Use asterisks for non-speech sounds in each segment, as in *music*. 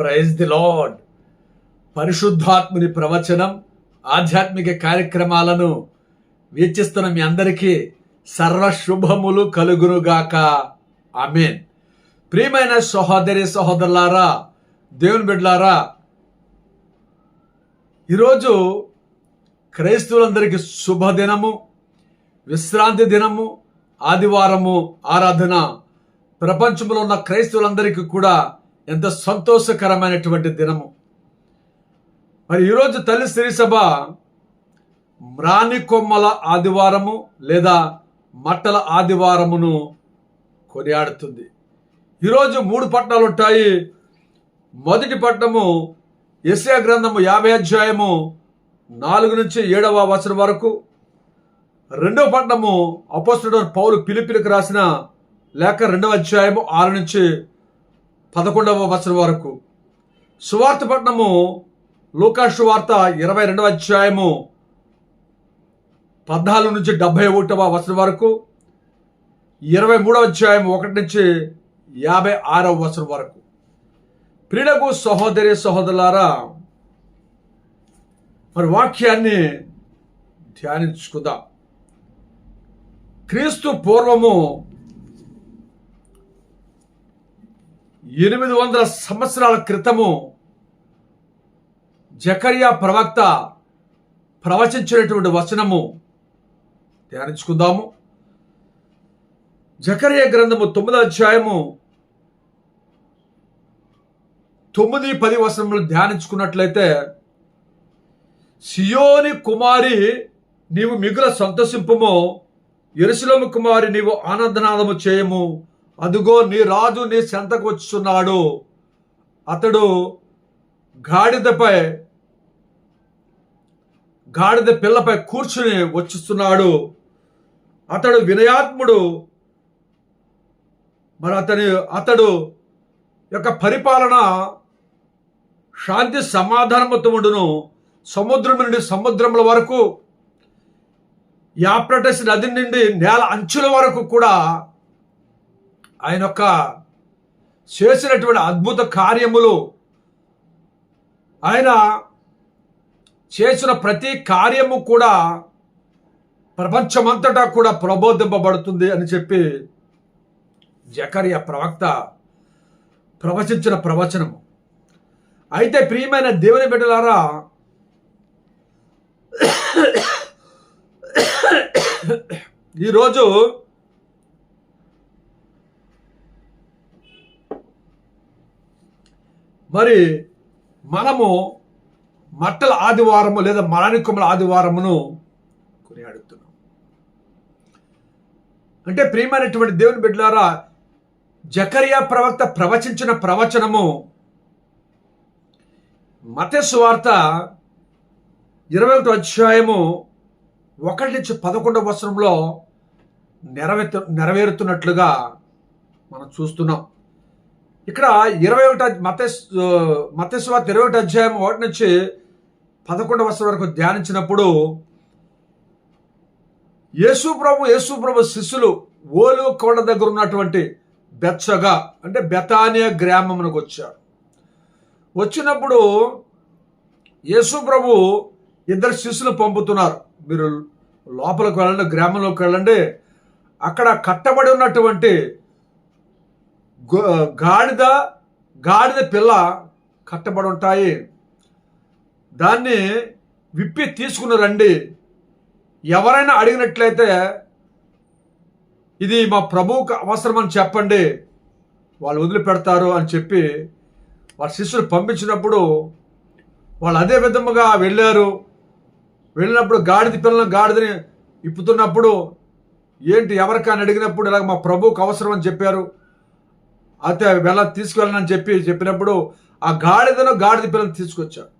Praise the lord పరిశుద్ధాత్ముని ప్రవచనం ఆధ్యాత్మిక కార్యక్రమాలను వీక్షిస్తున్న మీ అందరికీ సర్వ శుభములు కలుగునుగాక. ఆమెన్. ప్రియమైన సహోదరి సహోదరులారా దేవుని బిడ్డలారా ఈరోజు క్రైస్తవులందరికీ శుభదినము విశ్రాంతి దినము ఆదివారము ఆరాధన. ప్రపంచంలో ఉన్న క్రైస్తవులందరికీ కూడా ఎంత సంతోషకరమైనటువంటి దినము. మరి ఈరోజు తల్లి సిరిసభ సభ కొమ్మల ఆదివారము లేదా మట్టల ఆదివారమును కొనియాడుతుంది. ఈరోజు మూడు పట్టణాలు ఉంటాయి. మొదటి పట్టణము యెషయా గ్రంథము యాభై అధ్యాయము నాలుగు నుంచి ఏడవ వచనం వరకు. రెండవ పట్టణము అపోస్తుడు పౌలు పిలిపిలికి రాసిన లేక రెండవ అధ్యాయము ఆరు నుంచి పదకొండవ వచనం వరకు. సువార్త పట్టణము లోకాషు వార్త ఇరవై రెండవ అధ్యాయము పద్నాలుగు నుంచి డెబ్బై ఒకటవ వచనం వరకు ఇరవై మూడవ అధ్యాయం ఒకటి నుంచి యాభై ఆరవ వచనం వరకు. ప్రియులకు సహోదరి సహోదరులారా మరి వాక్యాన్ని ధ్యానించుకుందాం. క్రీస్తు పూర్వము ఎనిమిది వందల సంవత్సరాల క్రితము జకరియా ప్రవక్త ప్రవచించినటువంటి వచనము ధ్యానించుకుందాము. జకరియా గ్రంథము తొమ్మిదో అధ్యాయము తొమ్మిది పది వచనములు ధ్యానించుకున్నట్లయితే సియోని కుమారి నీవు మిగుల సంతోషింపము ఎరుసలము కుమారి నీవు ఆనందనాదము చేయము అదుగో నీ రాజు నీ చెంతకు వచ్చున్నాడు అతడు గాడిదపై గాడిద పిల్లపై కూర్చుని వచ్చిస్తున్నాడు అతడు వినయాత్ముడు. మరి అతని అతడు యొక్క పరిపాలన శాంతి సమాధానముతో ఉండును. సముద్రం నుండి సముద్రముల వరకు యాప్రటస్ నది నుండి నేల అంచుల వరకు కూడా ఆయన యొక్క చేసినటువంటి అద్భుత కార్యములు ఆయన చేసిన ప్రతి కార్యము కూడా ప్రపంచమంతటా కూడా ప్రబోధింపబడుతుంది అని చెప్పి జకర్య ప్రవక్త ప్రవచించిన ప్రవచనము. అయితే ప్రియమైన దేవుని బిడ్డలారా ఈరోజు మరి మనము మట్టల ఆదివారము లేదా మరణికుమల ఆదివారమును కొనియాడుతున్నాం. అంటే ప్రియమైనటువంటి దేవుని బిడ్డలారా జకరియా ప్రవక్త ప్రవచించిన ప్రవచనము మతస్సు వార్త ఇరవై ఒకటి అధ్యాయము ఒకటి నుంచి పదకొండవ వసరంలో నెరవేరు నెరవేరుతున్నట్లుగా మనం చూస్తున్నాం. ఇక్కడ ఇరవై ఒకటి మత మత ఇరవై ఒకటి అధ్యాయం ఒకటి నుంచి పదకొండవ వర్షం వరకు ధ్యానించినప్పుడు యేసు ప్రభు యేసు ప్రభు శిష్యులు ఓలు కొండ దగ్గర ఉన్నటువంటి బెచ్చగా అంటే బెతానియా గ్రామమునకు వచ్చారు. వచ్చినప్పుడు యేసు ప్రభు ఇద్దరు శిష్యులు పంపుతున్నారు. మీరు లోపలికి వెళ్ళండి గ్రామంలోకి వెళ్ళండి. అక్కడ కట్టబడి ఉన్నటువంటి గాడిద గాడిద పిల్ల కట్టబడి ఉంటాయి. దాన్ని విప్పి తీసుకుని రండి. ఎవరైనా అడిగినట్లయితే ఇది మా ప్రభువుకు అవసరమని చెప్పండి. వాళ్ళు వదిలిపెడతారు అని చెప్పి వాళ్ళ శిష్యులు పంపించినప్పుడు వాళ్ళు అదే విధముగా వెళ్ళారు. వెళ్ళినప్పుడు గాడిద పిల్లలను గాడిదని ఇప్పుతున్నప్పుడు ఏంటి ఎవరికని అడిగినప్పుడు ఇలాగ మా ప్రభువుకు అవసరం అని చెప్పారు. అయితే వెళ్ళ తీసుకెళ్ళనని చెప్పి చెప్పినప్పుడు ఆ గాడిదను గాడిద పిల్లని తీసుకొచ్చాడు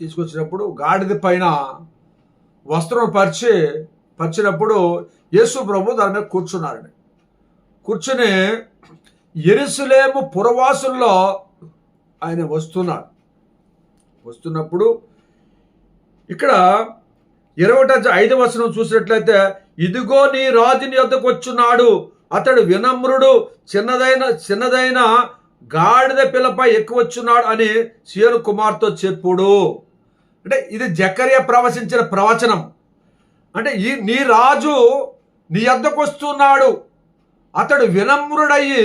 తీసుకొచ్చినప్పుడు గాడిద పైన వస్త్రం పరిచి పరిచినప్పుడు యేసు ప్రభు దాని మీద కూర్చున్నారండి. కూర్చుని ఎరుసలేము పురవాసుల్లో ఆయన వస్తున్నాడు. వస్తున్నప్పుడు ఇక్కడ ఇరవై ఐదు వచనం చూసినట్లయితే ఇదిగో నీ రాజుని యొద్దకు వచ్చున్నాడు అతడు వినమ్రుడు చిన్నదైన చిన్నదైన గాడిద పిల్లపై ఎక్కువచ్చున్నాడు అని సియోను కుమార్తో చెప్పుడు. అంటే ఇది జకర్య ప్రవచించిన ప్రవచనం. అంటే ఈ నీ రాజు నీ వద్దకు వస్తున్నాడు. అతడు వినమ్రుడయ్యి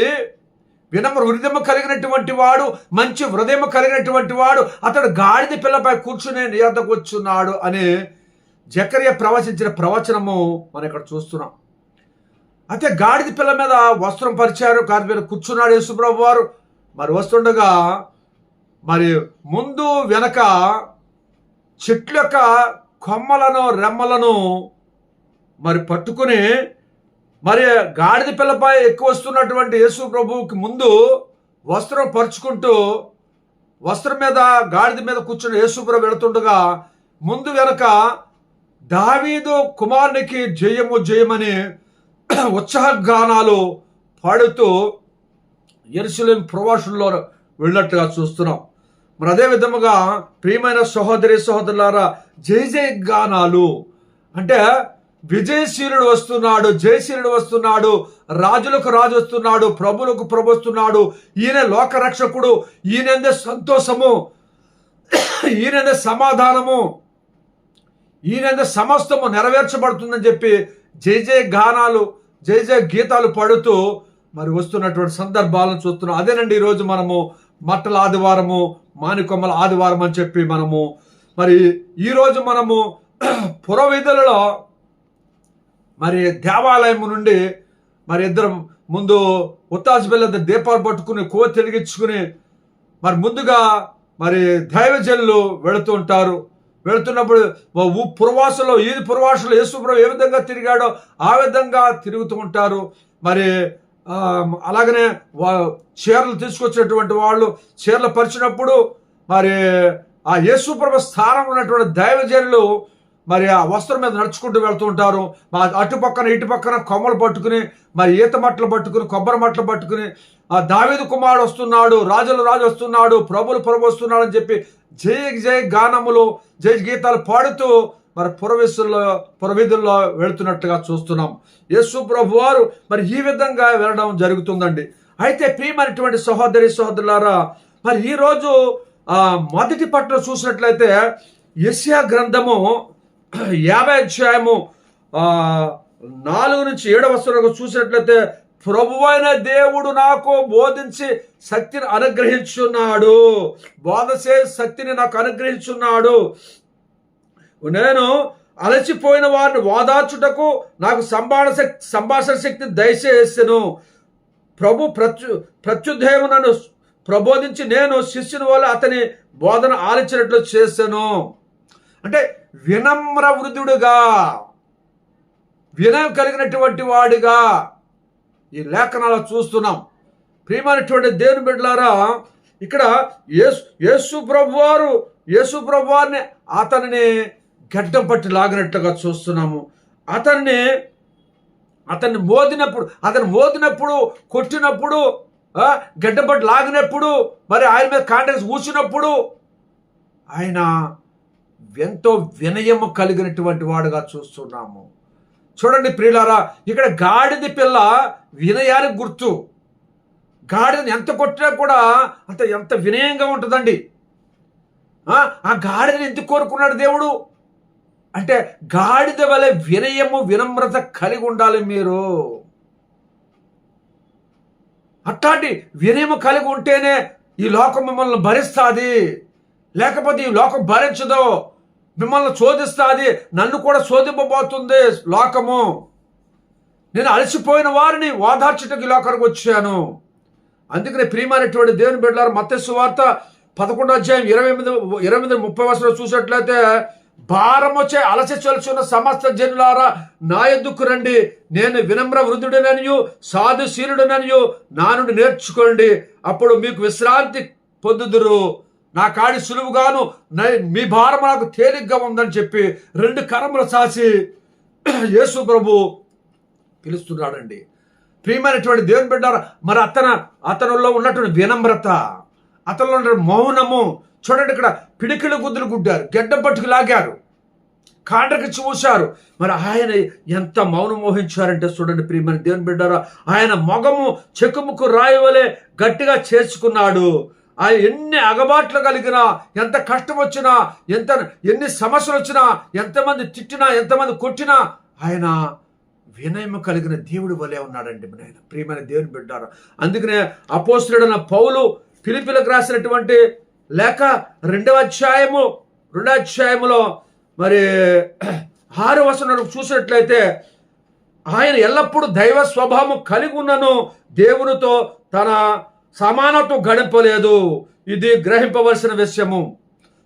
వినమ్ర హృదయం కలిగినటువంటి వాడు మంచి హృదయం కలిగినటువంటి వాడు అతడు గాడిద పిల్లపై కూర్చుని నీ వద్దకు వచ్చున్నాడు అని జకర్య ప్రవచించిన ప్రవచనము మనం ఇక్కడ చూస్తున్నాం. అయితే గాడిద పిల్ల మీద వస్త్రం పరిచారు గాడి మీద కూర్చున్నాడు యేసుప్రభు వారు. మరి వస్తుండగా మరి ముందు వెనక చెట్ల యొక్క కొమ్మలను రెమ్మలను మరి పట్టుకుని మరి గాడిద పిల్లపై ఎక్కువ వస్తున్నటువంటి యేసు ప్రభువుకి ముందు వస్త్రం పరుచుకుంటూ వస్త్రం మీద గాడిద మీద కూర్చుని యేసుప్రభు వెళుతుండగా ముందు వెనక దావీదు కుమారునికి జయము జయమని *clears throat* ఉత్సాహగానాలు పాడుతూ ఎరుసలేం ప్రవాసుల్లో వెళ్ళినట్టుగా చూస్తున్నాం. మరి అదే విధముగా ప్రియమైన సహోదరి సహోదరులారా జయ జయ గానాలు. అంటే విజయశీలుడు వస్తున్నాడు జయశీలుడు వస్తున్నాడు రాజులకు రాజు వస్తున్నాడు ప్రభులకు ప్రభు వస్తున్నాడు. ఈయన లోకరక్షకుడు ఈయనందే సంతోషము *clears throat* ఈయనందే సమాధానము ఈయనందే సమస్తము నెరవేర్చబడుతుందని చెప్పి జయ జయ గానాలు జయ జయ గీతాలు పాడుతూ మరి వస్తున్నటువంటి సందర్భాలను చూస్తున్నాం. అదేనండి ఈరోజు మనము మట్టల ఆదివారము మానికొమ్మల ఆదివారం అని చెప్పి మనము మరి ఈరోజు మనము *clears throat* పురవిధులలో మరి దేవాలయం నుండి మరి ఇద్దరు ముందు ఉత్తాజ్ పిల్ల దీపాలు పట్టుకుని కో తిరిగించుకుని మరి ముందుగా మరి దైవజనులు వెళుతూ ఉంటారు. వెళుతున్నప్పుడు పురవాసులో ఏది పురవాసులు యేసుప్రభు ఏ విధంగా తిరిగాడో ఆ విధంగా తిరుగుతూ ఉంటారు. మరి అలాగనే వా చీరలు తీసుకొచ్చినటువంటి వాళ్ళు చీరలు పరిచినప్పుడు మరి ఆ యేసుప్రభు స్థానం ఉన్నటువంటి దైవజనులు మరి ఆ వస్త్రం మీద నడుచుకుంటూ వెళ్తూ ఉంటారు. మా అటు పక్కన ఇటు పక్కన కొమ్మలు పట్టుకుని మరి ఈత మట్టలు పట్టుకుని కొబ్బరి మట్టలు పట్టుకుని ఆ దావేది కుమారుడు వస్తున్నాడు రాజులు రాజు వస్తున్నాడు ప్రభులు ప్రభు వస్తున్నాడు అని చెప్పి జయ జయ గానములు జయ గీతాలు పాడుతూ మరి పురవీసుల్లో పురవిధుల్లో వెళుతున్నట్టుగా చూస్తున్నాం. యేసు ప్రభు వారు మరి ఈ విధంగా వెళ్ళడం జరుగుతుందండి. అయితే ప్రియమైనటువంటి సహోదరి సహోదరులారా మరి ఈరోజు మొదటి పట్ల చూసినట్లయితే యశ్యా గ్రంథము యాభై అధ్యాయము నాలుగు నుంచి ఏడవ వస్తువులకు చూసినట్లయితే ప్రభువైన దేవుడు నాకు బోధించి శక్తిని అనుగ్రహించున్నాడు. బోధసే శక్తిని నాకు అనుగ్రహించున్నాడు. నేను అలసిపోయిన వారిని వాదార్చుటకు నాకు సంభాషణ శక్తి సంభాషణ శక్తి దయచేసాను. ప్రభు ప్రత్యు ప్రత్యుదయం నన్ను ప్రబోధించి నేను శిష్యుని వల్ల అతని బోధన ఆలోచనట్లు చేశాను అంటే వినమ్ర వృద్ధుడుగా వినయం కలిగినటువంటి వాడిగా ఈ లేఖనాలు చూస్తున్నాం. ప్రియమైనటువంటి దేవుని బిడ్డలారా ఇక్కడ యేసు యేసు ప్రభువారు యేసు ప్రభువారిని అతనిని గడ్డం పట్టి లాగినట్టుగా చూస్తున్నాము. అతన్ని అతన్ని మోదినప్పుడు అతను మోదినప్పుడు కొట్టినప్పుడు గడ్డం పట్టి లాగినప్పుడు మరి ఆయన మీద కాంటాక్ట్స్ కూర్చున్నప్పుడు ఆయన ఎంతో వినయము కలిగినటువంటి వాడుగా చూస్తున్నాము. చూడండి ప్రియులారా ఇక్కడ గాడిద పిల్ల వినయానికి గుర్తు. గాడిదని ఎంత కొట్టినా కూడా అంత ఎంత వినయంగా ఉంటుందండి. ఆ గాడిదని ఎందుకు కోరుకున్నాడు దేవుడు? అంటే గాడిద వలె వినయము వినమ్రత కలిగి ఉండాలి మీరు. అట్లాంటి వినయము కలిగి ఉంటేనే ఈ లోకం మిమ్మల్ని భరిస్తుంది. లేకపోతే ఈ లోకం భరించదు. మిమ్మల్ని శోధిస్తుంది నన్ను కూడా శోధింపబోతుంది లోకము. నేను అలసిపోయిన వారిని ఓదార్చుటకు లోకానికి వచ్చాను. అందుకనే ప్రియమైనటువంటి దేవుని బిడ్డలారు మత్స్సు వార్త పదకొండో అధ్యాయం ఇరవై ఎనిమిది ఇరవై ఎనిమిది ముప్పై వర్షాలు చూసినట్లయితే భారం వచ్చే అలసి చలుచున్న సమస్త జనులారా నా ఎద్దుకు రండి? నేను వినమ్ర వృద్ధుడిననియు సాధుశీలుడిననియు నా నుండి నేర్చుకోండి. అప్పుడు మీకు విశ్రాంతి పొందుదురు. నా కాడి సులువుగాను మీ భారం నాకు తేలిగ్గా ఉందని చెప్పి రెండు కరములు చాచి *clears throat* యేసు ప్రభు పిలుస్తున్నాడండి. ప్రియమైనటువంటి దేవుని బిడ్డారు మరి అతన అతనిలో ఉన్నటువంటి వినమ్రత అతనిలో ఉన్న మౌనము చూడండి ఇక్కడ పిడికిలు గుద్దులు గుడ్డారు గెడ్డ పట్టుకు లాగారు కాండ్రకి చూశారు. మరి ఆయన ఎంత మౌనం మోహించారంటే చూడండి ప్రియమైన దేవుని బిడ్డారా ఆయన మొగము చెక్కుముక్కు రాయవలే గట్టిగా చేర్చుకున్నాడు. ఎన్ని అగబాట్లు కలిగినా ఎంత కష్టం వచ్చినా ఎంత ఎన్ని సమస్యలు వచ్చినా ఎంతమంది తిట్టినా ఎంతమంది కొట్టినా ఆయన వినయము కలిగిన దేవుడి వలె ఉన్నాడండి ఆయన. ప్రియమైన దేవుని బిడ్డారు అందుకనే అపోస్తుడైన పౌలు పిలిపిలకు రాసినటువంటి లేక రెండవ అధ్యాయము రెండవ అధ్యాయములో మరి ఆరు వసనం చూసినట్లయితే ఆయన ఎల్లప్పుడూ దైవ స్వభావం కలిగి ఉన్నను దేవునితో తన సమానత్వం గడింపలేదు. ఇది గ్రహింపవలసిన విషయము.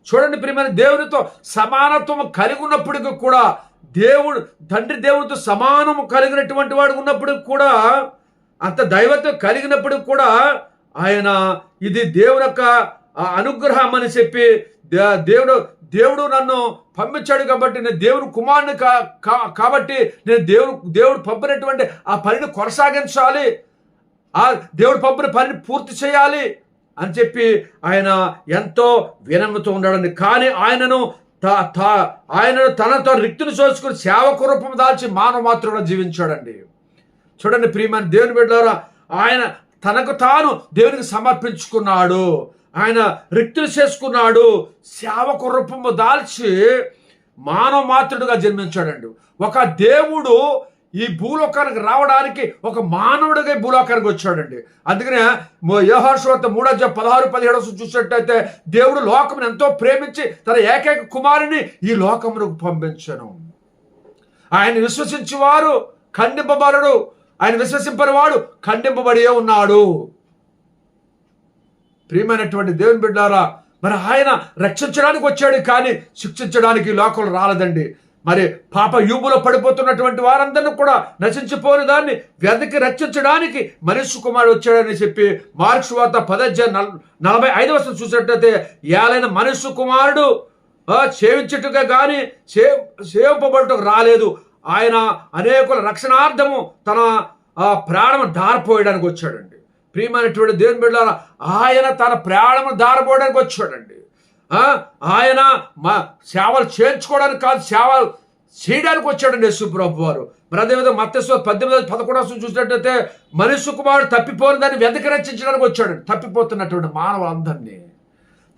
చూడండి ప్రియమైన దేవునితో సమానత్వం కలిగి ఉన్నప్పటికీ కూడా దేవుడు తండ్రి దేవుడితో సమానము కలిగినటువంటి వాడు ఉన్నప్పటికి కూడా అంత దైవత్వం కలిగినప్పటికి కూడా ఆయన ఇది దేవుని యొక్క అనుగ్రహం అని చెప్పి దేవుడు దేవుడు నన్ను పంపించాడు కాబట్టి నేను దేవుడు కుమారుని కా- కా- కాబట్టి నేను దేవుడు దేవుడు పంపినటువంటి ఆ పనిని కొనసాగించాలి. ఆ దేవుడు పంపిన పనిని పూర్తి చేయాలి అని చెప్పి ఆయన ఎంతో వినమ్రత ఉండడండి కానీ ఆయనను ఆయనను తనతో రిక్తిని చేసుకుని సేవకు రూపం దాల్చి మానవ మాత్రంలో జీవించాడండి. చూడండి ప్రియమైన దేవుని బిడ్డారా ఆయన తనకు తాను దేవునికి సమర్పించుకున్నాడు. ఆయన రిక్తులు చేసుకున్నాడు. సేవకు రూపము దాల్చి మానవ మాత్రుడుగా జన్మించాడండి. ఒక దేవుడు ఈ భూలోకానికి రావడానికి ఒక మానవుడిగా భూలోకానికి వచ్చాడండి. అందుకనే యోహాశ్వత మూడో పదహారు పదిహేడు చూసినట్టయితే దేవుడు లోకమును ఎంతో ప్రేమించి తన ఏకైక కుమారుని ఈ లోకమునకు పంపించను. ఆయన విశ్వసించి వారు ఖండింపబడడు. ఆయన విశ్వసింపని వాడు ఖండింపబడియే ఉన్నాడు. ప్రియమైనటువంటి దేవుని బిడ్డారా మరి ఆయన రక్షించడానికి వచ్చాడు కానీ శిక్షించడానికి లోకంలో రాలేదండి. మరి పాప యూబులో పడిపోతున్నటువంటి వారందరిని కూడా నశించిపోని దాన్ని వెదకి రక్షించడానికి మనిషి కుమారుడు వచ్చాడని చెప్పి మార్క్స్ వార్త పదజ నలభై ఐదవ చూసినట్లయితే చూసినట్టయితే ఏలైన మనిషి కుమారుడు ఆ, సేవించుటగా కానీ సే సేవింపబడుటకు రాలేదు. ఆయన అనేకుల రక్షణార్థము తన ప్రాణం ప్రాణము దారిపోయడానికి వచ్చాడండి. ప్రియమైనటువంటి దేవుని బిడ్డారా ఆయన తన ప్రాణము దారిపోయడానికి వచ్చాడండి. ఆయన మా సేవలు చేర్చుకోవడానికి కాదు సేవలు చేయడానికి వచ్చాడండి యేసుప్రభు వారు. మరి అదేవిధంగా మత్స్య పద్దెనిమిది పదకొండు చూసినట్టయితే మనిషి కుమారుడు తప్పిపోయిన దాన్ని వెతకి రచించడానికి వచ్చాడు. తప్పిపోతున్నటువంటి మానవులందరినీ.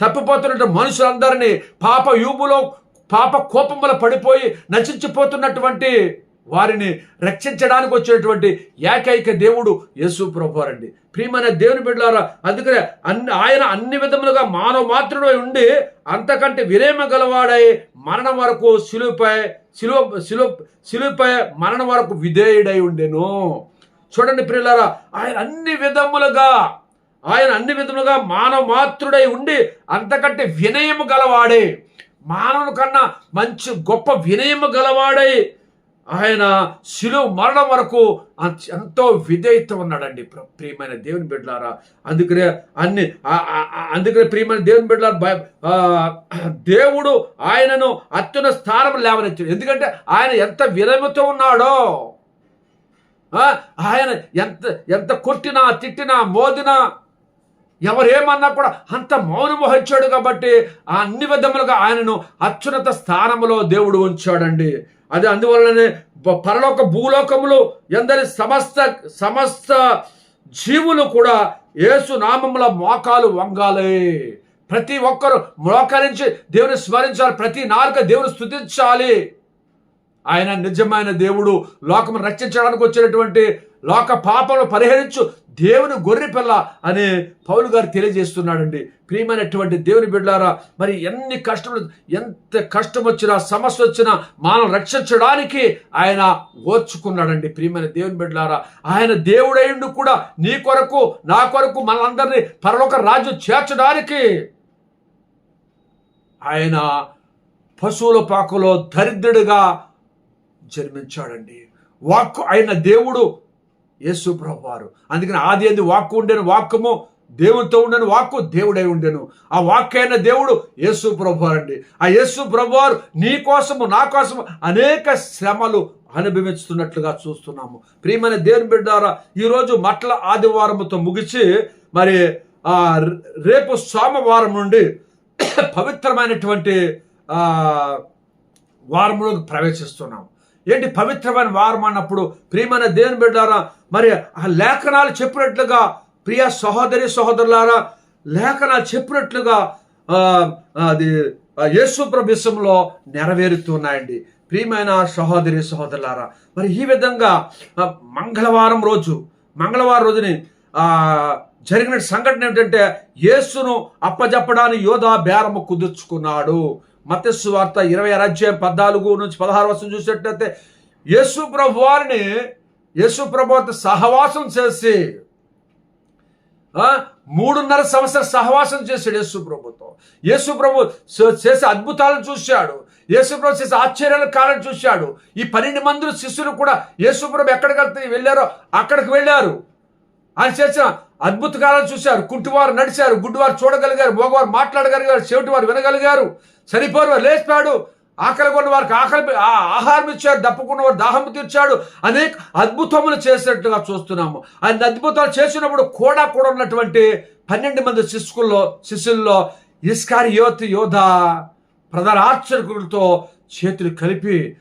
తప్పిపోతున్నటువంటి మనుషులందరినీ పాప యూబులో పాప కోపముల పడిపోయి నశించిపోతున్నటువంటి వారిని రక్షించడానికి వచ్చినటువంటి ఏకైక దేవుడు యేసు ప్రభువారండి. ప్రియమైన దేవుని బిడ్డలారా అందుకనే అన్ని ఆయన అన్ని విధములుగా మానవ మాత్రుడై ఉండి అంతకంటే విరేమ గలవాడై మరణం వరకు శిలుపై శిలువ శిలువ శిలుపై మరణం వరకు విధేయుడై ఉండెను. చూడండి ప్రియులారా ఆయన అన్ని విధములుగా ఆయన అన్ని విధములుగా మానవ మాత్రుడై ఉండి అంతకంటే వినయము గలవాడే. మానవుని కన్నా మంచి గొప్ప వినయము గలవాడై ఆయన శిలువ మరణం వరకు అంత- ఎంతో విధేయత ఉన్నాడండి. ప్ర- ప్రియమైన దేవుని బిడ్డలారా అందుకనే అన్ని అందుకనే ప్రియమైన దేవుని బిడ్డలారా దేవుడు ఆయనను అత్యున్న స్థానం లేవనెచ్చాడు ఎందుకంటే ఆయన ఎంత వినయముతో ఉన్నాడో ఆయన ఎంత ఎంత కొట్టినా తిట్టినా మోదినా ఎవరేమన్నా కూడా అంత మౌనం వహించాడు కాబట్టి ఆ అన్ని విధములుగా ఆయనను అత్యున్నత స్థానములో దేవుడు ఉంచాడండి. అది అందువలననే పరలోక భూలోకములు ఎందరి సమస్త సమస్త జీవులు కూడా యేసు నామముల మోకాలు వంగాలి. ప్రతి ఒక్కరు మోకరించి దేవుని స్మరించాలి. ప్రతి నాలుక దేవుని స్తుతించాలి ఆయన నిజమైన దేవుడు. లోకము రక్షించడానికి వచ్చినటువంటి లోక పాపలు పరిహరించు దేవుని గొర్రె పిల్ల అనే పౌలు గారు తెలియజేస్తున్నాడండి. ప్రియమైనటువంటి దేవుని బిడ్డారా మరి ఎన్ని కష్టములు ఎంత కష్టం వచ్చినా సమస్య వచ్చినా మనం రక్షించడానికి ఆయన ఓర్చుకున్నాడండి. ప్రియమైన దేవుని బిడ్డారా ఆయన దేవుడైండు కూడా నీ కొరకు నా కొరకు మనందరినీ పరలోక రాజ్యం చేర్చడానికి ఆయన పశువుల పాకలో దరిద్రుడిగా జన్మించాడండి. వాక్కు ఆయన దేవుడు యేసు ప్రభువారు. అందుకని ఆది అది వాక్కు ఉండేను వాక్కుము దేవునితో ఉండను వాక్కు దేవుడై ఉండెను. ఆ వాక్కైన దేవుడు యేసు ప్రభువారండి. ఆ యేసు ప్రభువారు నీ కోసము నా కోసము అనేక శ్రమలు అనుభవిస్తున్నట్లుగా చూస్తున్నాము. ప్రియమైన దేవుని బిడ్డారా ఈరోజు మట్ల ఆదివారముతో ముగిసి మరి రేపు సోమవారం నుండి *coughs* పవిత్రమైనటువంటి ఆ వారంలోకి ఏంటి పవిత్రమైన వారం అన్నప్పుడు? ప్రియమైన దేవుని బిడ్డారా మరి ఆ లేఖనాలు చెప్పినట్లుగా ప్రియ సహోదరి సహోదరులారా లేఖనాలు చెప్పినట్లుగా ఆ, అది యేసు ప్రభుత్వంలో నెరవేరుతున్నాయండి ప్రియమైన సహోదరి సహోదరులారా మరి ఈ విధంగా మంగళవారం రోజు మంగళవారం రోజుని జరిగిన సంఘటన ఏమిటంటే యేసును అప్పజెప్పడానికి యోధా బేరము కుదుర్చుకున్నాడు. మత్స్సు వార్త ఇరవై అధ్యాయం పద్నాలుగు నుంచి పదహారు వర్షం చూసినట్లయితే యేసు ప్రభు వారిని యేసు ప్రభు సహవాసం చేసి ఆ, మూడున్నర సంవత్సర సహవాసం చేశాడు యేసు ప్రభుతో. యేసు ప్రభు చేసే అద్భుతాలను చూశాడు. యేసు ప్రభు చేసే ఆశ్చర్యాల కాలం చూశాడు. ఈ పన్నెండు మంది శిష్యులు కూడా యేసు ప్రభు ఎక్కడికి వెళ్తే వెళ్ళారో అక్కడికి వెళ్ళారు. ఆయన చేసిన అద్భుత కాలం చూశారు. కుంటివారు నడిచారు గుడ్డివారు చూడగలిగారు మగవారు మాట్లాడగలిగారు చెవిటి వారు వినగలిగారు. సరిపోరు లేచిపోయాడు. ఆకలి కొన్న వారికి ఆకలి ఆ- ఆహారం ఇచ్చాడు దప్పుకున్న వారు దాహం తీర్చాడు. అనేక అద్భుతములు చేసినట్టుగా చూస్తున్నాము. ఆయన అద్భుతాలు చేసినప్పుడు కూడా కూడా ఉన్నటువంటి పన్నెండు మంది శిష్యుల్లో శిష్యుల్లో ఇస్కారి యువతి యోధ ప్రధాన ఆర్చకులతో చేతులు కలిపి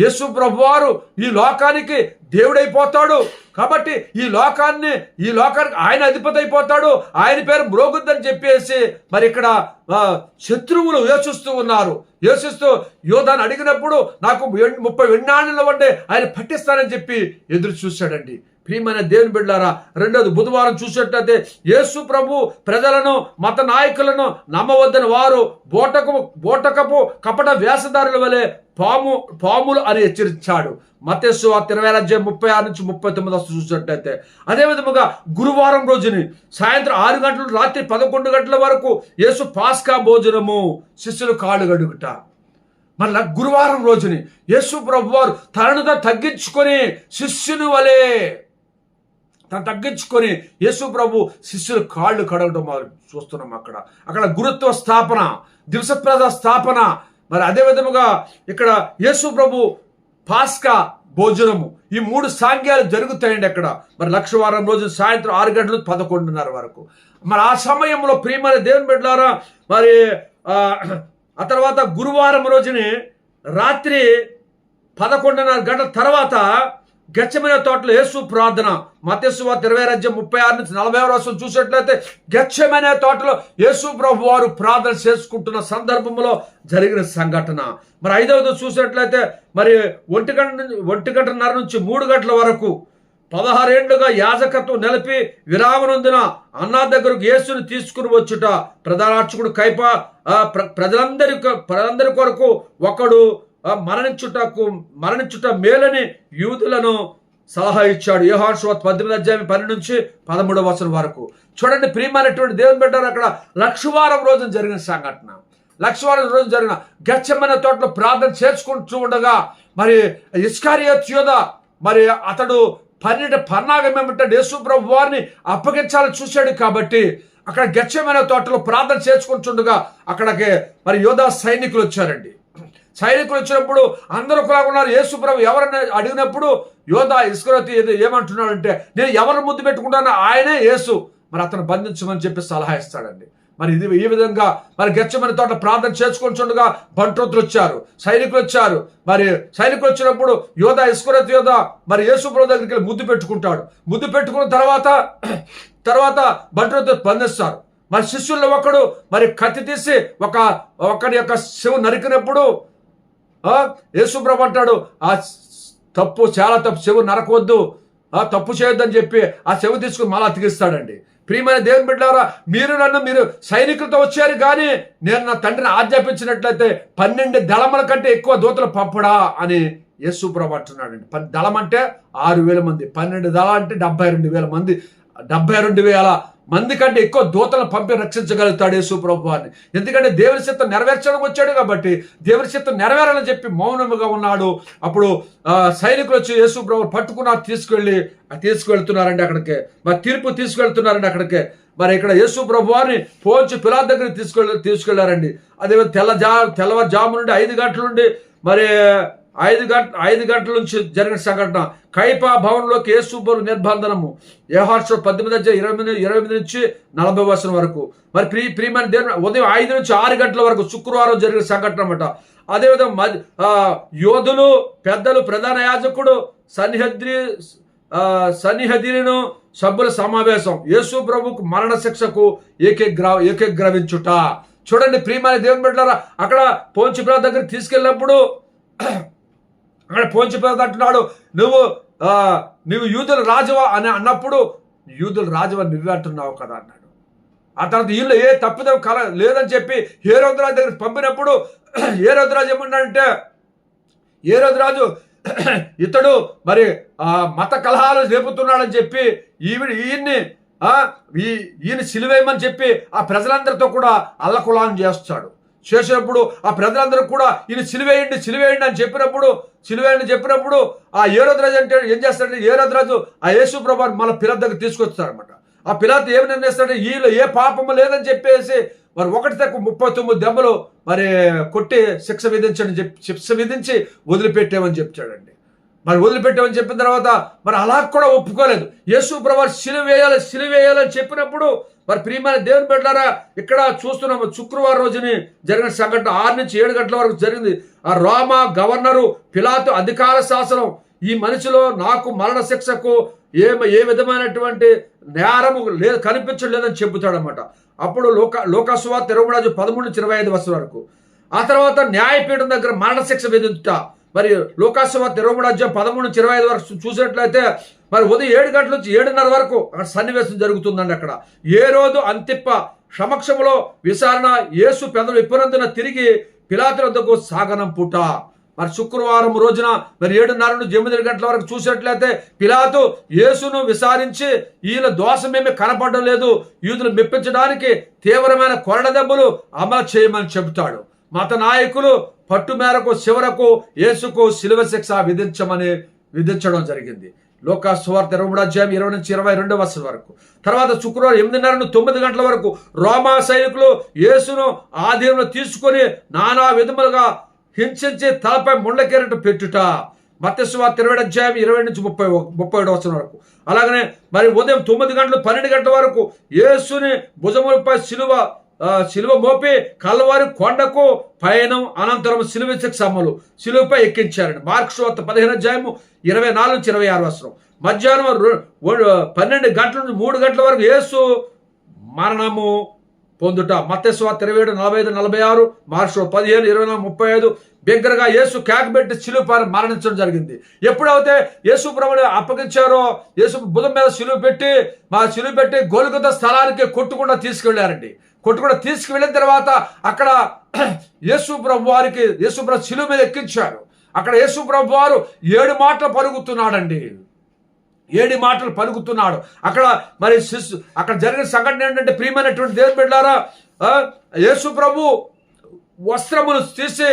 యేసు ప్రభువారు ఈ లోకానికి దేవుడైపోతాడు. కాబట్టి ఈ లోకాన్ని ఈ లోకానికి ఆయన అధిపతి అయిపోతాడు. ఆయన పేరు బ్రోగుద్దని చెప్పేసి మరి ఇక్కడ శత్రువులు యోచిస్తూ ఉన్నారు. యోచిస్తూ యోధాన్ని అడిగినప్పుడు నాకు ముప్పై వెన్నాళ్ళలో ఉండే ఆయన పట్టిస్తానని చెప్పి ఎదురు చూశాడండి. ప్రియమైన దేవుని బిడ్డారా రెండోది బుధవారం చూసేటట్లయితే యేసు ప్రభు ప్రజలను మత నాయకులను నమ్మవద్దని వారు బోటకు బోటకపు కపట వేషధారుల వలె పాము పాములు అని హెచ్చరించాడు. మతేసు ఇరవై అధ్యాయం ముప్పై ఆరు నుంచి ముప్పై తొమ్మిది వస్తు చూసినట్టయితే అదే విధముగా గురువారం రోజుని సాయంత్రం ఆరు గంటలు రాత్రి పదకొండు గంటల వరకు యేసు పాస్కా భోజనము శిష్యులు కాళ్ళు గడుగుట మళ్ళా గురువారం రోజుని యేసు ప్రభు వారు తనను తగ్గించుకొని శిష్యుని వలె తను తగ్గించుకొని యేసు ప్రభు శిష్యులు కాళ్ళు కడగడం మొదలు చూస్తున్నాం అక్కడ. అక్కడ గురుత్వ స్థాపన దివసప్రద స్థాపన మరి అదే విధముగా ఇక్కడ యేసు ప్రభు పాస్కా భోజనము. ఈ మూడు సాంఘ్యాలు జరుగుతాయండి అక్కడ. మరి లక్షవారం రోజు సాయంత్రం ఆరు గంటలు పదకొండున్నర వరకు. మరి ఆ సమయంలో ప్రియమైన దేవుని బిడ్డారా మరి ఆ తర్వాత గురువారం రోజుని రాత్రి పదకొండున్నర గంటల తర్వాత గచ్చమైన తోటలో యేసు ప్రార్థన. మత్స్సు ఇరవై రాజ్యం ముప్పై ఆరు నుంచి నలభై ఆరు వర్షం చూసినట్లయితే గచ్చమైన తోటలో యేసు ప్రభు వారు ప్రార్థన చేసుకుంటున్న సందర్భంలో జరిగిన సంఘటన. మరి ఐదవది చూసినట్లయితే మరి ఒంటి గంట ఒంటి గంటన్నర నుంచి మూడు గంటల వరకు పదహారేండ్లుగా యాజకత్వం నిలిపి విరామనందున అన్నా దగ్గరకు యేసుని తీసుకుని వచ్చుట ప్రధానార్చకుడు కైప ప్ర- ప్రజలందరి ప్రజలందరి కొరకు ఒకడు మరణించుటకు మరణించుట మేలని యూదులను సలహా ఇచ్చాడు. యోహాన్షువత్ పద్దెనిమిది అధ్యాయం పన్నెండు నుంచి పదమూడవ వచనం వరకు. చూడండి ప్రియమైనటువంటి దేవుని బిడ్డారు అక్కడ లక్షవారం రోజున జరిగిన సంఘటన. లక్షవారం రోజు జరిగిన గచ్చమైన తోటలో ప్రార్థన చేసుకుంటూ ఉండగా మరి ఇస్కారియత్ యోధ మరి అతడు పన్నెండు పన్నాగం ఏమిటంటే యేసు ప్రభు వారిని అప్పగించాలని చూశాడు కాబట్టి అక్కడ గచ్చమైన తోటలో ప్రార్థన చేసుకుంటుండగా అక్కడికి మరి యోధా సైనికులు వచ్చారండి. సైనికులు వచ్చినప్పుడు అందరూ ఒకలాగా ఉన్నారు. యేసు ప్రభు ఎవరన్నా అడిగినప్పుడు యోధా ఇస్కరతి ఏదో ఏమంటున్నాడంటే నేను ఎవరు ముద్దు పెట్టుకుంటానో ఆయనే యేసు. మరి అతను బంధించమని చెప్పి సలహా ఇస్తాడండి. మరి ఇది ఈ విధంగా మరి గచ్చమని తోట ప్రార్థన చేసుకుంటుండగా బంట్రోతులు వచ్చారు సైనికులు వచ్చారు. మరి సైనికులు వచ్చినప్పుడు యోధ ఇస్కురత్ యోధ మరి యేసు ప్రభు దగ్గరికి వెళ్ళి ముద్దు పెట్టుకుంటాడు. ముద్దు పెట్టుకున్న తర్వాత తర్వాత బంట్రోతులు బంధిస్తారు. మరి శిష్యుల్లో ఒకడు మరి కత్తి తీసి ఒక ఒకరి యొక్క శివు నరికినప్పుడు యేసుప్రభు అంటాడు ఆ తప్పు చాలా తప్పు చెవు నరకొద్దు ఆ తప్పు చేయొద్దని చెప్పి ఆ చెవు తీసుకుని మళ్ళా అతికిస్తాడండి ప్రియమైన దేవుని బిడ్డారా మీరు నన్ను మీరు సైనికులతో వచ్చారు కానీ నేను నా తండ్రిని ఆజ్ఞాపించినట్లయితే పన్నెండు దళముల కంటే ఎక్కువ దూతలు పంపడా అని యేసుప్రభు అంటున్నాడండి. పన్ దళం అంటే ఆరు వేల మంది పన్నెండు దళ అంటే డెబ్బై రెండు వేల మంది డెబ్బై రెండు వేల మంది కంటే ఎక్కువ దూతలను పంపి రక్షించగలుగుతాడు యేసు ప్రభు ఎందుకంటే దేవుని చిత్తం నెరవేర్చడానికి వచ్చాడు కాబట్టి దేవుని చిత్తం నెరవేరాలని చెప్పి మౌనముగా ఉన్నాడు. అప్పుడు సైనికులు వచ్చి యేసు ప్రభు పట్టుకున్నారు తీసుకెళ్ళి తీసుకువెళ్తున్నారండి అక్కడికి. మరి తీర్పు తీసుకెళ్తున్నారండి అక్కడికి. మరి ఇక్కడ యేసు ప్రభు వారిని పోంచి పిలా దగ్గర తీసుకెళ్ళి తీసుకెళ్ళారండి. అదే తెల్ల జా తెల్లవారుజాము నుండి ఐదు గంటల నుండి మరి ఐదు గంట ఐదు గంటల నుంచి జరిగిన సంఘటన. కైపా భవన్లోకి యేసుబోలు నిర్బంధనము. యహార్షో పద్దెనిమిది నుంచి ఇరవై ఎనిమిది ఇరవై ఎనిమిది నుంచి నలభై వర్షం వరకు. మరి ప్రీ ప్రియమైన దేవుని ఉదయం ఐదు నుంచి ఆరు గంటల వరకు శుక్రవారం జరిగిన సంఘటన అనమాట అదేవిధంగా మధ్య యోధులు పెద్దలు ప్రధాన యాజకుడు సన్నిహద్రి సన్నిహదిరిను సభ్యుల సమావేశం. యేసు ప్రభుకు మరణ శిక్షకు ఏకేగ్ర ఏకగ్రవించుట చూడండి ప్రియమైన దేవుని బిడ్డారా అక్కడ పోంచి పిల్లల దగ్గర తీసుకెళ్ళినప్పుడు అక్కడ పోంచిపోగట్టున్నాడు నువ్వు నువ్వు యూదుల రాజువా? అని అన్నప్పుడు యూదుల రాజువా నువ్వెంటున్నావు కదా అన్నాడు. ఆ తర్వాత వీళ్ళు ఏ తప్పిదం కల లేదని చెప్పి ఏ రోజురాజు దగ్గర పంపినప్పుడు *clears throat* ఏ రోజురాజు ఏమన్నాడంటే ఏ రోజురాజు *clears throat* ఇతడు మరి మత కలహాలు రేపుతున్నాడని చెప్పి ఈవిడ ఈయన్ని ఈ ఈయన సిలువేయమని చెప్పి ఆ ప్రజలందరితో కూడా అల్లకులాన్ని చేస్తాడు. చేసినప్పుడు ఆ ప్రజలందరూ కూడా ఈయన సిలువేయండి సిలువేయండి అని చెప్పినప్పుడు సిలువేయండి చెప్పినప్పుడు ఆ ఏరోద్రాజు అంటే ఏం చేస్తాడంటే ఏరోద్రాజు ఆ యేసు ప్రభాని మన పిల్లల దగ్గర తీసుకొస్తారనమాట ఆ పిల్లలతో ఏమి నిర్ణయిస్తాడంటే వీళ్ళు ఏ పాపము లేదని చెప్పేసి మరి ఒకటి తక్కువ ముప్పై తొమ్మిది దెబ్బలు మరి కొట్టి శిక్ష విధించండి చెప్పి శిక్ష విధించి వదిలిపెట్టామని చెప్తాడండి. మరి వదిలిపెట్టామని చెప్పిన తర్వాత మరి అలా కూడా ఒప్పుకోలేదు. యేసు ప్రభు సిలువ వేయాలి చెప్పినప్పుడు మరి ప్రియమైన దేవుని పెట్టారా ఇక్కడ చూస్తున్నాము శుక్రవారం రోజుని జరిగిన సంఘటన. ఆరు నుంచి ఏడు గంటల వరకు జరిగింది. ఆ రోమా గవర్నరు పిలాతు అధికార శాసనం ఈ మనిషిలో నాకు మరణ శిక్షకు ఏ ఏ విధమైనటువంటి నేరము లేదు కనిపించలేదని చెబుతాడనమాట అప్పుడు లోక లోకసభ తెరవరాజు పదమూడు నుంచి ఇరవై ఐదు వర్షం వరకు. ఆ తర్వాత న్యాయపీఠం దగ్గర మరణశిక్ష విధించుట. మరి లోకాసభ అధ్యాయం పదమూడు నుంచి ఇరవై ఐదు వరకు చూసినట్లయితే మరి ఉదయం ఏడు గంటల నుంచి ఏడున్నర వరకు అక్కడ సన్నివేశం జరుగుతుందండి అక్కడ. ఏ రోజు అంతిప్ప సమక్షంలో విచారణ యేసు పెదలు ఇప్పినందున తిరిగి పిలాతుల వద్దకు సాగనంపుట మరి శుక్రవారం రోజున మరి ఏడున్నర నుంచి ఎనిమిది గంటల వరకు చూసినట్లయితే పిలాతు యేసును విచారించి ఈయన దోషమేమి కనపడడం లేదు. యూదులు మెప్పించడానికి తీవ్రమైన కొరడ దెబ్బలు అమలు చేయమని చెబుతాడు. మత నాయకులు పట్టు మేరకు చివరకు యేసుకు శిలువ శిక్ష విధించమని విధించడం జరిగింది. లోకా సువార్త ఇరవై అధ్యాయం ఇరవై నుంచి ఇరవై రెండవ వర్షం వరకు. తర్వాత శుక్రవారం ఎనిమిదిన్నర నుండి తొమ్మిది గంటల వరకు రోమా సైనికులు యేసును ఆధీనంలో తీసుకొని నానా విధములుగా హింసించి తలపై ముండకేరట పెట్టుట. మత్స్యవార్త ఇరవై అధ్యాయం ఇరవై నుంచి ముప్పై ముప్పై ఏడు వచనం వరకు. అలాగనే మరి ఉదయం తొమ్మిది గంటలు పన్నెండు గంటల వరకు యేసుని భుజములపై సిలువ శిలువ మోపి కల్వారి కొండకు పయనం అనంతరం శిలువ శిక్ష అమ్మలు శిలువపై ఎక్కించారండి మార్క్స్ వార్త పదిహేను అధ్యాయము ఇరవై నాలుగు నుంచి ఇరవై ఆరు వస్త్రం మధ్యాహ్నం పన్నెండు గంటల నుంచి మూడు గంటల వరకు యేసు మరణము పొందుట. మత్స్వార్త ఇరవై ఏడు నలభై ఐదు నలభై ఆరు మార్చి పదిహేను ఇరవై నాలుగు ముప్పై ఐదు. బిగ్గరగా యేసు క్యాక్ పెట్టి సిలువ పైన మరణించడం జరిగింది. ఎప్పుడైతే యేసు ప్రభుని అప్పగించారో యేసు బుధం మీద సిలువు పెట్టి మా సిలువు పెట్టి గోలుగుత స్థలానికి కొట్టుకుండా తీసుకెళ్ళారండి. కొట్టుకుండా తీసుకువెళ్ళిన తర్వాత అక్కడ యేసుప్రభు వారికి యేసు శిలువ సిలువ మీద ఎక్కించారు. అక్కడ యేసుప్రభు వారు ఏడు మాటలు పరుగుతున్నాడండి ఏడు మాటలు పలుకుతున్నాడు. అక్కడ మరి శిశు అక్కడ జరిగిన సంఘటన ఏంటంటే ప్రియమైనటువంటి దేవుని బిడ్డారా యేసు ప్రభు వస్త్రములు తీసి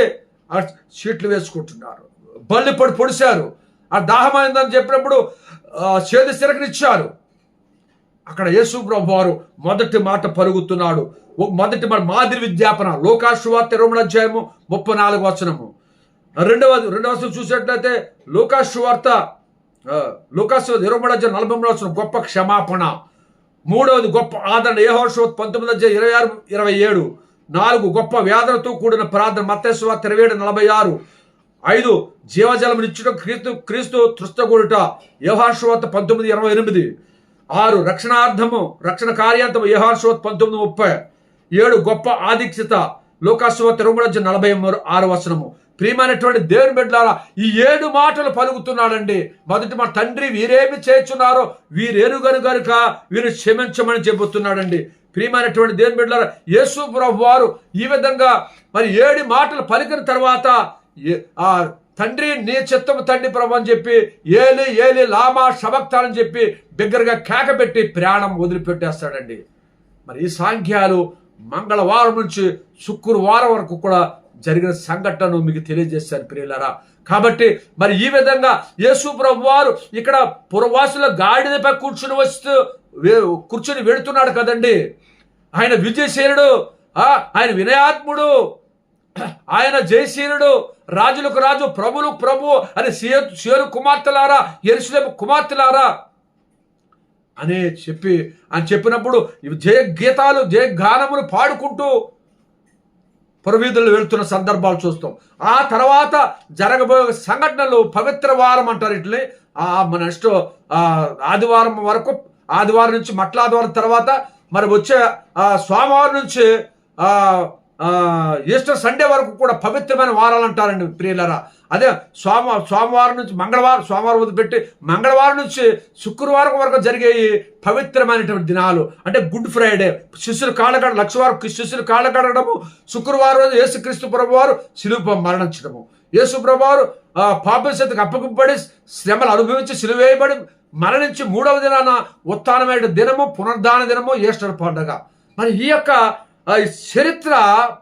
ఆ షీట్లు వేసుకుంటున్నారు. బల్లి పడి పొడిశారు. ఆ దాహమైందని చెప్పినప్పుడు చేతి సిరకనిచ్చారు. అక్కడ యేసు ప్రభు వారు మొదటి మాట పరుగుతున్నాడు మొదటి మాట మాదిరి విజ్ఞాపన లోకాశువార్త ఇరవై అధ్యాయము ముప్పై నాలుగు వచనము. రెండవది రెండవ చూసినట్లయితే లోకాశువార్త లోకాసు ఇరవై మూడు అధ్యాయం నలభై మూడు వచనం గొప్ప క్షమాపణ. మూడవది గొప్ప ఆదరణ. ఏహోషోత్ పంతొమ్మిది అధ్యాయం ఇరవై ఆరు ఇరవై ఏడు. నాలుగు గొప్ప వేదనతో కూడిన ప్రార్థన. మత్తేశ్వ ఇరవై ఏడు నలభై ఆరు. ఐదు జీవజలం క్రీస్తు క్రీస్తు తృష్టగూడుట. యహాశ్వత పంతొమ్మిది ఇరవై ఎనిమిది. ఆరు రక్షణార్థము రక్షణ కార్యాంతం యహాశ్వత్ పంతొమ్మిది ముప్పై ఏడు గొప్ప ఆదిక్యత లోకాశ్వ ఇరవై నలభై మూడు ఆరు వచనము. ప్రియమైనటువంటి దేవుని బిడ్డలారా ఈ ఏడు మాటలు పలుకుతున్నాడండి. మొదటి మా తండ్రి వీరేమి చేస్తున్నారో వీరెరుగరు గనుక వీరు క్షమించమని చెబుతున్నాడండి. ప్రియమైనటువంటి దేవుని బిడ్డలారా యేసు ప్రభు వారు ఈ విధంగా మరి ఏడు మాటలు పలికిన తర్వాత తండ్రి నీ చిత్తము తండ్రి ప్రభు అని చెప్పి ఏలి ఏలి లామా శబక్తాలని చెప్పి బిగ్గరగా కేకబెట్టి ప్రాణం వదిలిపెట్టేస్తాడండి. మరి ఈ సాంఖ్యాలు మంగళవారం నుంచి శుక్రవారం వరకు కూడా జరిగిన సంఘటనను మీకు తెలియజేశాను ప్రియులరా. కాబట్టి మరి ఈ విధంగా యేసు ప్రభు వారు ఇక్కడ పురవాసుల గాడిదపై కూర్చుని వస్తూ కూర్చుని వెడుతున్నాడు కదండి. ఆయన విజయశీలుడు ఆయన వినయాత్ముడు ఆయన జయశీలుడు రాజులకు రాజు ప్రభులు ప్రభు అని సియో కుమార్తెలారా ఎరుసలేపు కుమార్తెలారా అని చెప్పి అని చెప్పినప్పుడు జయ గీతాలు జయ గానములు పాడుకుంటూ పురవీధులు వెళ్తున్న సందర్భాలు చూస్తాం. ఆ తర్వాత జరగబోయే సంఘటనలు పవిత్ర వారం అంటారు ఇట్లే ఆ మన నెక్స్ట్ ఆదివారం వరకు ఆదివారం నుంచి మట్ల ఆదివారం తర్వాత మరి వచ్చే సోమవారం నుంచి ఆ, ఈస్టర్ సండే వరకు కూడా పవిత్రమైన వారాలు అంటారండి ప్రియులరా. అదే సోమ సోమవారం నుంచి మంగళవారం సోమవారం వదిలిపెట్టి మంగళవారం నుంచి శుక్రవారం వరకు జరిగే పవిత్రమైనటువంటి దినాలు. అంటే గుడ్ ఫ్రైడే. శిష్యులు కాళ్ళగడ లక్షవారం శిష్యులు కాళ్ళగడము శుక్రవారం రోజు యేసుక్రీస్తు ప్రభు వారు శిలువ మరణించడము. యేసు ప్రభు వారు పాప అప్పగింపబడి శ్రమలు అనుభవించి సిలువేయబడి మరణించి మూడవ దినాన ఉత్థానమైన దినము పునర్ధాన దినము ఈస్టర్ పండగ. మరి ఈ యొక్క చరిత్ర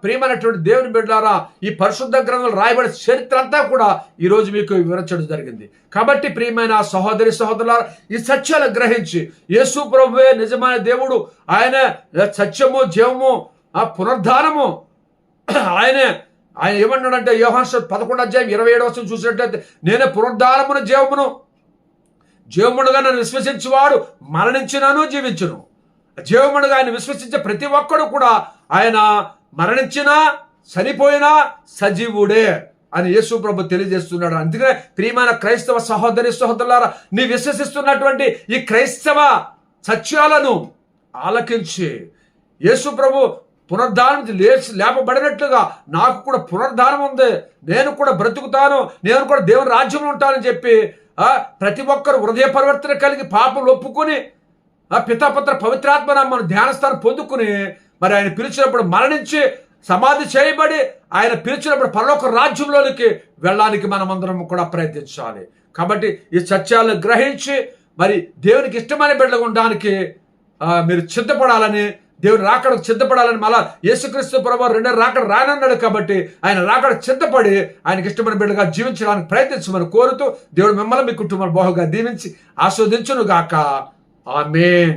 ప్రియమైనటువంటి దేవుని బిడ్డారా ఈ పరిశుద్ధ గ్రంథంలో రాయబడిన చరిత్ర అంతా కూడా ఈరోజు మీకు వివరించడం జరిగింది. కాబట్టి ప్రియమైన సహోదరి సహోదరుల ఈ సత్యాలు గ్రహించి యేసు ప్రభువే నిజమైన దేవుడు. ఆయన సత్యము జీవము ఆ పునర్ధానము. ఆయనే ఆయన ఏమన్నాడంటే యోహాన్స్ పదకొండు అధ్యాయం ఇరవై ఏడు వర్షం చూసినట్లయితే నేనే పునరుద్ధానమును జీవమును జీవముడుగా నన్ను విశ్వసించేవాడు మరణించినాను జీవించును. జీవముడుగా ఆయన విశ్వసించే ప్రతి ఒక్కడు కూడా ఆయన మరణించినా చనిపోయినా సజీవుడే అని యేసు ప్రభు తెలియజేస్తున్నాడు. అందుకనే ప్రియమైన క్రైస్తవ సహోదరి సహోదరులారా నీ విశ్వసిస్తున్నటువంటి ఈ క్రైస్తవ సత్యాలను ఆలకించి యేసు ప్రభు పునర్ధానం లేచి లేపబడినట్లుగా నాకు కూడా పునర్ధానం ఉంది. నేను కూడా బ్రతుకుతాను. నేను కూడా దేవుని రాజ్యంలో ఉంటానని చెప్పి ప్రతి ఒక్కరు హృదయ పరివర్తన కలిగి పాపలు ఒప్పుకొని పితాపత్ర పవిత్రాత్మన మనం ధ్యానస్థానం పొందుకుని మరి ఆయన పిలిచినప్పుడు మరణించి సమాధి చేయబడి ఆయన పిలిచినప్పుడు పరలోక రాజ్యంలోనికి వెళ్ళడానికి మనమందరం కూడా ప్రయత్నించాలి. కాబట్టి ఈ సత్యాలను గ్రహించి మరి దేవునికి ఇష్టమైన బిడ్డ ఉండడానికి మీరు సిద్ధపడాలని దేవుని రాకడకు సిద్ధపడాలని మళ్ళా యేసుక్రీస్తు ప్రభు రెండో రాకడ రానన్నాడు కాబట్టి ఆయన రాకడ సిద్ధపడి ఆయనకి ఇష్టమైన బిడ్డగా జీవించడానికి ప్రయత్నించమని కోరుతూ దేవుడు మిమ్మల్ని మీ కుటుంబాన్ని బాహుగా దీవించి ఆస్వాదించును గాక ఆమెన్